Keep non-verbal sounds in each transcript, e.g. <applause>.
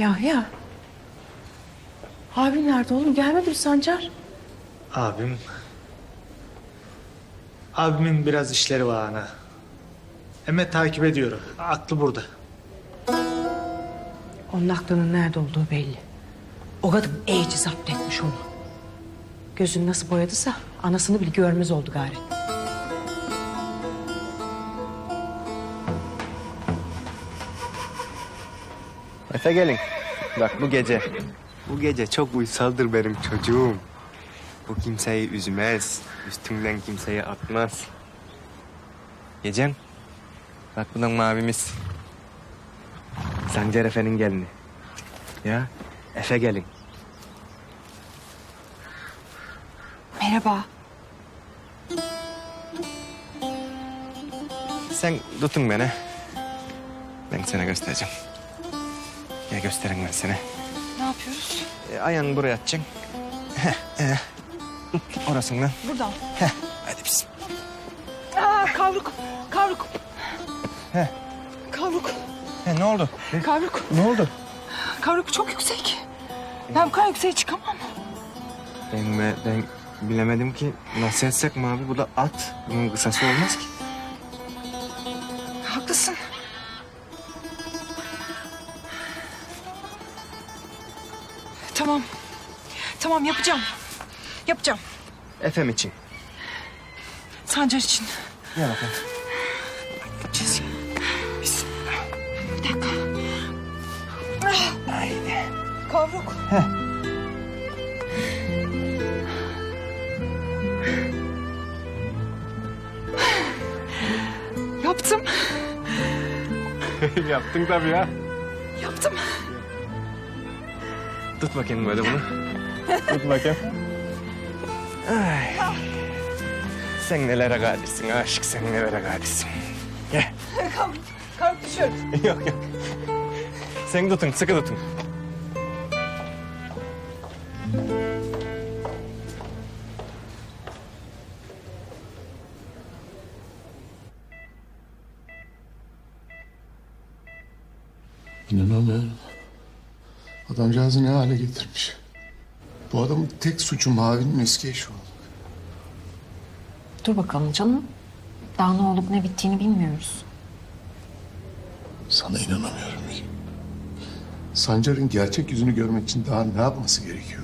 Yahya. Abin nerede oğlum? Gelmedi mi Sancar? Abim... Abimin biraz işleri var ana. Hemen takip ediyor. Aklı burada. Onun aklının nerede olduğu belli. O kadın iyice zapt etmiş onu. Gözünü nasıl boyadıysa anasını bile görmez oldu gari. Efe gelin. Bak bu gece. Bu gece çok uysaldır benim çocuğum. Bu kimseyi üzmez. Üstünden kimseyi atmaz. Gecem. Bak bu da mavimiz. Sancar Efe'nin gelini. Ya Efe gelin. Merhaba. Sen tutun beni. Ben sana göstereceğim. Gel göstereyim ben sana. Ne yapıyoruz? E, ayağını buraya atacaksın. Heh, eh. Tut orasından. Buradan. Heh, hadi biz. Aa, kavruk. Kavruk. Heh. Kavruk. He, ne oldu? Ne, Kavruk. ne oldu? Kavruk çok yüksek. Ben bu kadar yükseğe çıkamam. Ben, ben, ben bilemedim ki nasıl etsek mi abi? Bu da at. Bunun kısası olmaz ki. Tamam. Tamam yapacağım. Yapacağım. Efem için. Sancar için. Gel bakalım. Yapacağız. Bismillah. Bir dakika. Ah, Haydi. Kavruk. Yaptım. <laughs> Yaptın tabii ya. Yaptım. Tut bakayım böyle bunu. Tut bakayım. Ay. Sen nelere kadirsin aşık sen nelere kadirsin. Gel. Kavruk. Kavruk düşüyorum. <laughs> yok yok. Sen tutun sıkı tutun. Adamcağızı ne hale getirmiş. Bu adamın tek suçu Mavi'nin eski eşi oldu. Dur bakalım canım. Daha ne olup ne bittiğini bilmiyoruz. Sana inanamıyorum ki. Sancar'ın gerçek yüzünü görmek için daha ne yapması gerekiyor?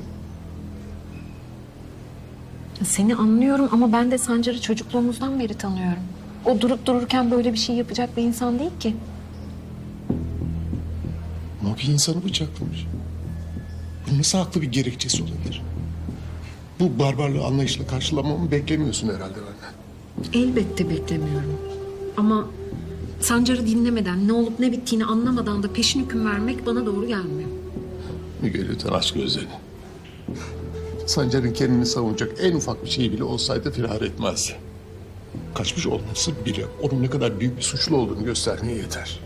Seni anlıyorum ama ben de Sancar'ı çocukluğumuzdan beri tanıyorum. O durup dururken böyle bir şey yapacak bir insan değil ki. Bir insanı bıçaklamış. Bu nasıl haklı bir gerekçesi olabilir? Bu barbarlığı anlayışla karşılamamı beklemiyorsun herhalde benden. Elbette beklemiyorum. Ama Sancar'ı dinlemeden, ne olup ne bittiğini anlamadan da peşin hüküm vermek bana doğru gelmiyor. Müge lütfen aç gözlerini. Sancar'ın kendini savunacak en ufak bir şey bile olsaydı firar etmezdi. Kaçmış olması bile onun ne kadar büyük bir suçlu olduğunu göstermeye yeter.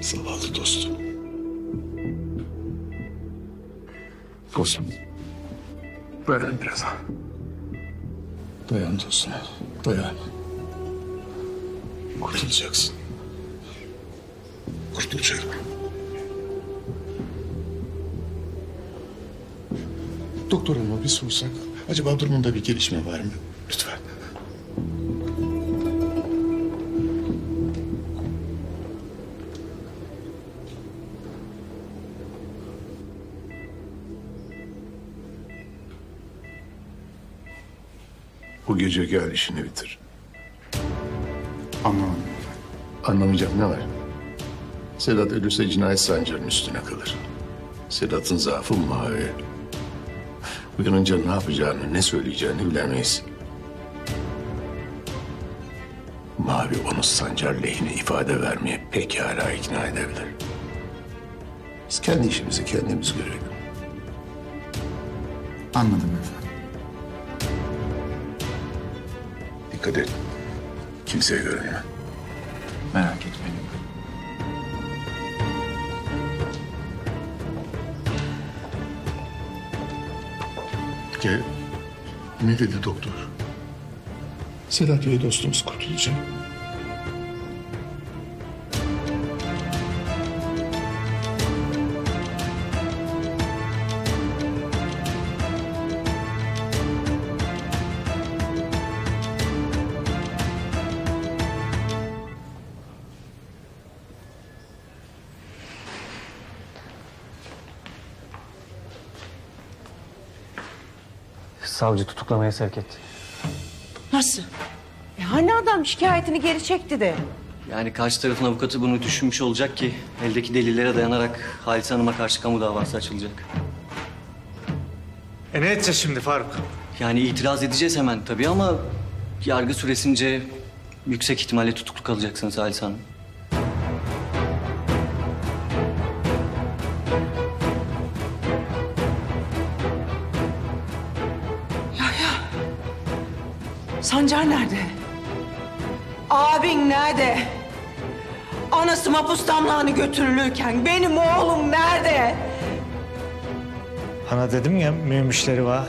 Zavallı dostum. Dostum. Dayan biraz. Dayan dostum. Dayan. Kurtulacaksın. Kurtulacak. Doktor hanıma bir sorsak. Acaba durumunda bir gelişme var mı? Lütfen. Bu gece gel işini bitir. Anlamadım. Anlamayacak ne var? Sedat ölürse cinayet sancının üstüne kalır. Sedat'ın zaafı mavi. Uyanınca ne yapacağını, ne söyleyeceğini bilemeyiz. Mavi onu Sancar lehine ifade vermeye pekala ikna edebilir. Biz kendi işimizi kendimiz görelim. Anladım efendim. Dikkat et. Kimseye görünme. Merak etmeyin. Gel. Ne dedi doktor? Sedat Bey dostumuz kurtulacak. Savcı tutuklamaya sevk etti. Nasıl? E hani adam şikayetini geri çekti de. Yani karşı tarafın avukatı bunu düşünmüş olacak ki eldeki delillere dayanarak Halis Hanım'a karşı kamu davası açılacak. E ne edeceğiz şimdi Faruk? Yani itiraz edeceğiz hemen tabii ama yargı süresince yüksek ihtimalle tutuklu kalacaksınız Halis Hanım. Sancar nerede? Abin nerede? Anası mapus damlağını götürülürken benim oğlum nerede? Ana dedim ya mühim işleri var.